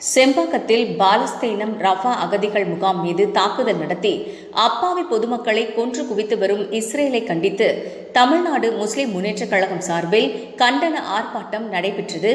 செம்பாக்கத்தில் பாலஸ்தீனம் ரஃபா அகதிகள் முகாம் மீது தாக்குதல் நடத்தி அப்பாவி பொதுமக்களை கொன்று குவித்து வரும் இஸ்ரேலை கண்டித்து தமிழ்நாடு முஸ்லிம் முன்னேற்றக் கழகம் சார்பில் கண்டன ஆர்ப்பாட்டம் நடைபெற்றது.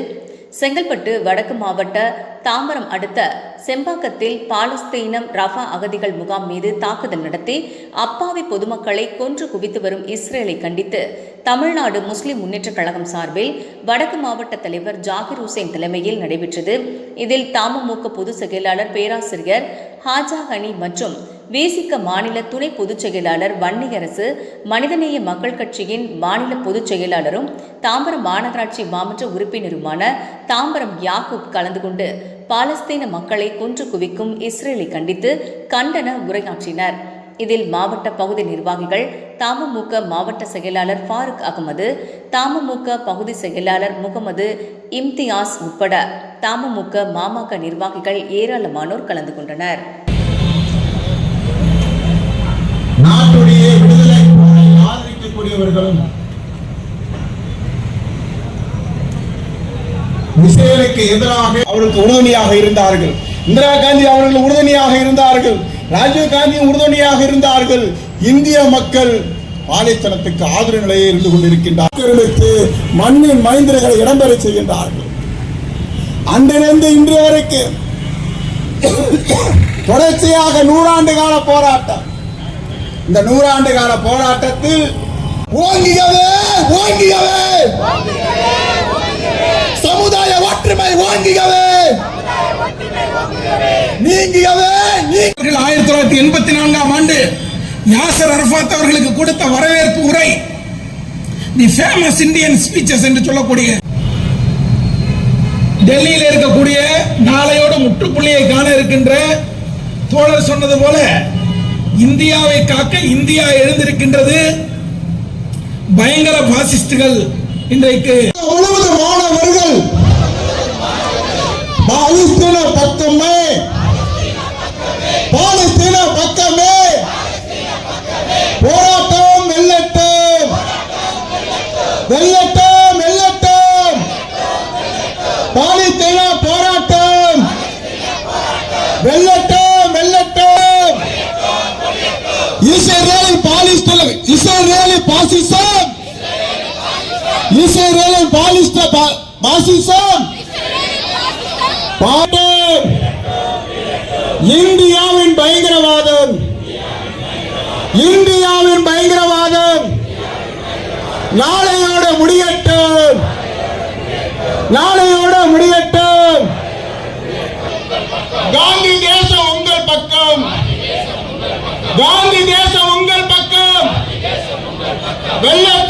செங்கல்பட்டு வடக்கு மாவட்ட தாம்பரம் அடுத்த செம்பாக்கத்தில் பாலஸ்தீனம் ரஃபா அகதிகள் முகாம் மீது தாக்குதல் நடத்தி அப்பாவி பொதுமக்களை கொன்று குவித்து வரும் இஸ்ரேலை கண்டித்து தமிழ்நாடு முஸ்லிம் முன்னேற்றக் கழகம் சார்பில் வடக்கு மாவட்ட தலைவர் ஜாகிர் ஹுசேன் தலைமையில் நடைபெற்றது. இதில் தாமமுக பொதுச் செயலாளர் பேராசிரியர் ஹாஜா ஹனி மற்றும் விசிக மாநில துணை பொதுச் செயலாளர் வன்னியரசு மனிதநேய மக்கள் கட்சியின் மாநில பொதுச் செயலாளரும் தாம்பரம் மாநகராட்சி மாவட்ட உறுப்பினருமான தாம்பரம் யாக்கூப் கலந்து கொண்டு பாலஸ்தீன மக்களை கொன்று குவிக்கும் இஸ்ரேலை கண்டித்து கண்டன உரையாற்றினர். இதில் மாவட்ட பகுதி நிர்வாகிகள் தமுமுக மாவட்ட செயலாளர் ஃபாரூக் அகமது தமுமுக பகுதி செயலாளர் முகமது இம்தியாஸ் உட்பட தமுமுக மாமக நிர்வாகிகள் ஏராளமானோர் கலந்து கொண்டனர். இஸ்ரேலுக்கு எதிராக அவர்களுக்கு உறுதுணையாக இருந்தார்கள். இந்திரா காந்தி அவர்கள் உறுதுணையாக இருந்தார்கள். ராஜீவ் காந்தி உறுதுணையாக இருந்தார்கள். இந்திய மக்கள் பாலைத்தனத்துக்கு ஆதரவு நிலையை இருந்து கொண்டிருக்கின்றார்களுக்கு மண்ணின் மைந்தர்களை இடம்பெற செய்கின்றார்கள். அன்றிலிருந்து இன்று வரைக்கும் தொடர்ச்சியாக நூறாண்டு கால போராட்டம். இந்த நூறாண்டு கால போராட்டத்தில் ஓங்கியவே ஓங்கியவே! ஒற்றுமை ஓங்கியவே. நீங்கியவே நீங்கள் ஆயிரத்தி தொள்ளாயிரத்தி எண்பத்தி நான்காம் ஆண்டு யாசர் அரபாத் அவர்களுக்கு கொடுத்த வரவேற்பு உரை. தி ஃபேமஸ் இந்தியன் ஸ்பீச்சஸ் என்று சொல்லக்கூடிய டெல்லியில் இருக்கக்கூடிய நாளையோட முற்றுப்புள்ளியை காண இருக்கின்ற தோழர் சொன்னது போல இந்தியாவை காக்க இந்தியா எழுந்திருக்கின்றது பயங்கர பாசிஸ்டுகள் இன்றைக்கு. முழுவதும் வெல்லட்டும் வெல்லட்டும். பாலஸ்தீன போராட்டம். வெல்லட்டும் வெல்லட்டும். இஸ்ரேல் பாலிஸ்தீன இஸ்ரேல் பாசிசம். இஸ்ரேலின் பாலிஸ்ட பாசிசம். பாட்டம் இந்தியாவின் பயங்கரவாதம். இந்தியாவின் பயங்கரவாதம். நாளை முடியட்டும். நாளையோட முடியட்டும். காந்தி தேசம் உங்கள் பக்கம். காந்தி தேசம் உங்கள் பக்கம். வெல்லட்டும்